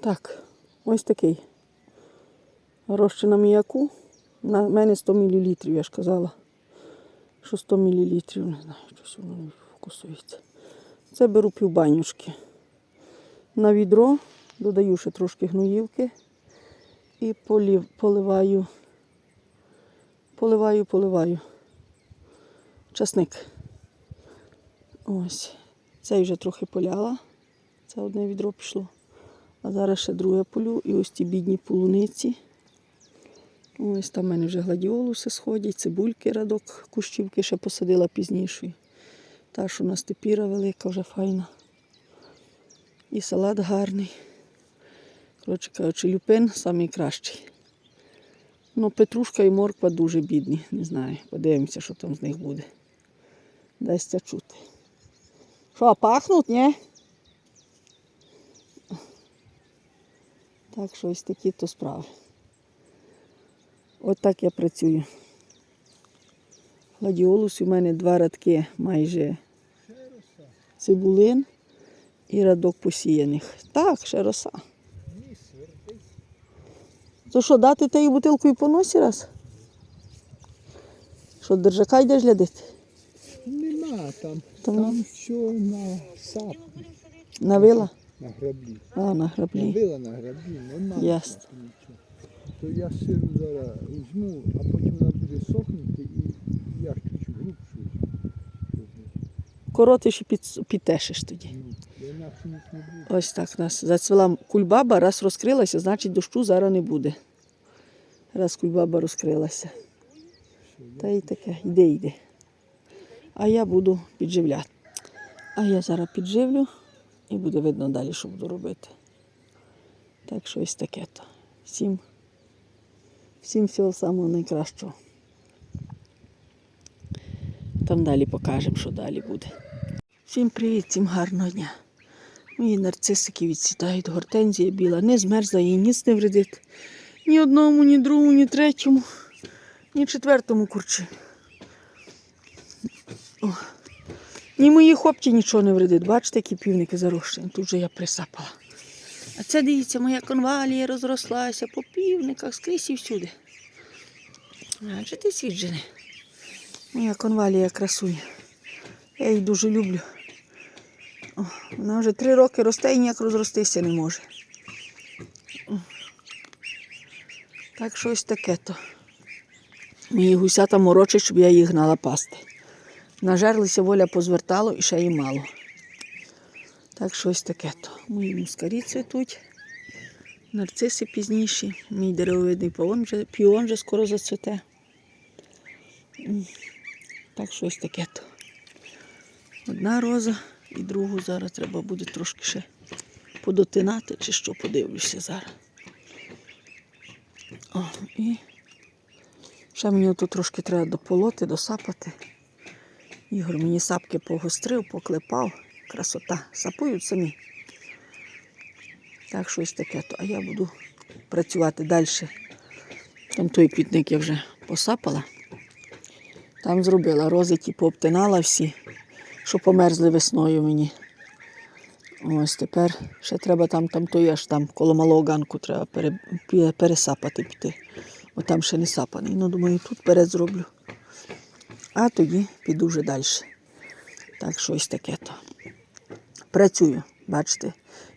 Так, ось такий. Розчина м'яку. На мене 100 мл, я ж казала. Що 100 мл, не знаю, щось воно не фокусується. Це беру півбанюшки. На відро додаю ще трошки гноївки і полів, поливаю, поливаю, поливаю. Часник. Ось. Цей вже трохи поляла. Це одне відро пішло. А зараз ще друге полю. І ось ті бідні полуниці. Ось там в мене вже гладіолуси сходять, цибульки радок, кущівки ще посадила пізніше. Та, що у нас тепіра велика, вже файна. І салат гарний. Коротше кажучи, люпин найкращий. Ну, петрушка і морква дуже бідні. Не знаю. Подивимося, що там з них буде. Дасться чути. Що, пахнуть, ні? Так що ось такі то справи. От так я працюю. Гладіолус у мене два радки майже цибулин і радок посіяних. Так, ще роса. То що, дати тією бутилкою по носі раз? Що, держака йдеш глядати? Нема там. Там- Там все на сап, На вила? На граблі. А, на граблі. Набила на граблі, нема. Ясно. нічого. То я сиру зараз візьму, а потім вона буде сохнути і я чуть грубшу. Коротиш і під, підтешиш тоді. Ну, інакше ніч не буде. Ось так у нас зацвела кульбаба, раз розкрилася, значить дощу зараз не буде. Раз кульбаба розкрилася. Та й таке, йде, йде. А я буду підживляти. А я зараз підживлю і буде видно далі, що буду робити. Так що ось таке то. Всім, всім всього самого найкращого. Там далі покажемо, що далі буде. Всім привіт, всім гарного дня. Мої нарцисики відсідають, гортензія біла, не змерзла, їй ніц не вредить. Ні одному, ні другому, ні третьому, ні четвертому курчі. О. Ні мої хопті нічого не вредить. Бачите, які півники зарощені. Тут же я присапала. А це дивіться, моя конвалія розрослася по півниках, скрізь і всюди. Адже ти свіджений. Моя конвалія красує. Я її дуже люблю. О, вона вже три роки росте і ніяк розростися не може. О. Так що ось таке то. Мої гусята морочать, щоб я їх гнала пасти. Нажерлися, воля позвертало і ще й мало. Так що ось таке то. Мої мускарі цвітуть. Нарциси пізніші. Мій деревовидний піон вже, піон вже скоро зацвіте. Так що ось таке то. Одна роза і другу зараз треба буде трошки ще подотинати, чи що подивлюся зараз. О, і ще мені тут трошки треба дополоти, досапати. Ігор мені сапки погострив, поклепав. Красота. Сапують самі. Так що ось таке то. А я буду працювати далі. Там той квітник я вже посапала. Там зробила рози, пообтинала всі, що померзли весною мені. Ось тепер ще треба там, там той аж там коло малого ганку треба пере, пересапати піти. Бо там ще не сапаний. Ну, думаю, тут перед зроблю. А тоді піду вже далі. Так що ось таке то. Працюю, бачите,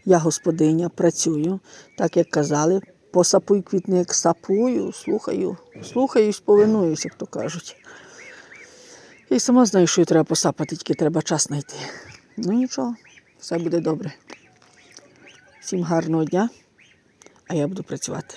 я господиня, працюю, так як казали, посапуй квітник, сапую, слухаю, слухаюсь, повинуюсь, як то кажуть. І сама знаю, що треба посапати, тільки треба час знайти. Ну нічого, все буде добре. Всім гарного дня, а я буду працювати.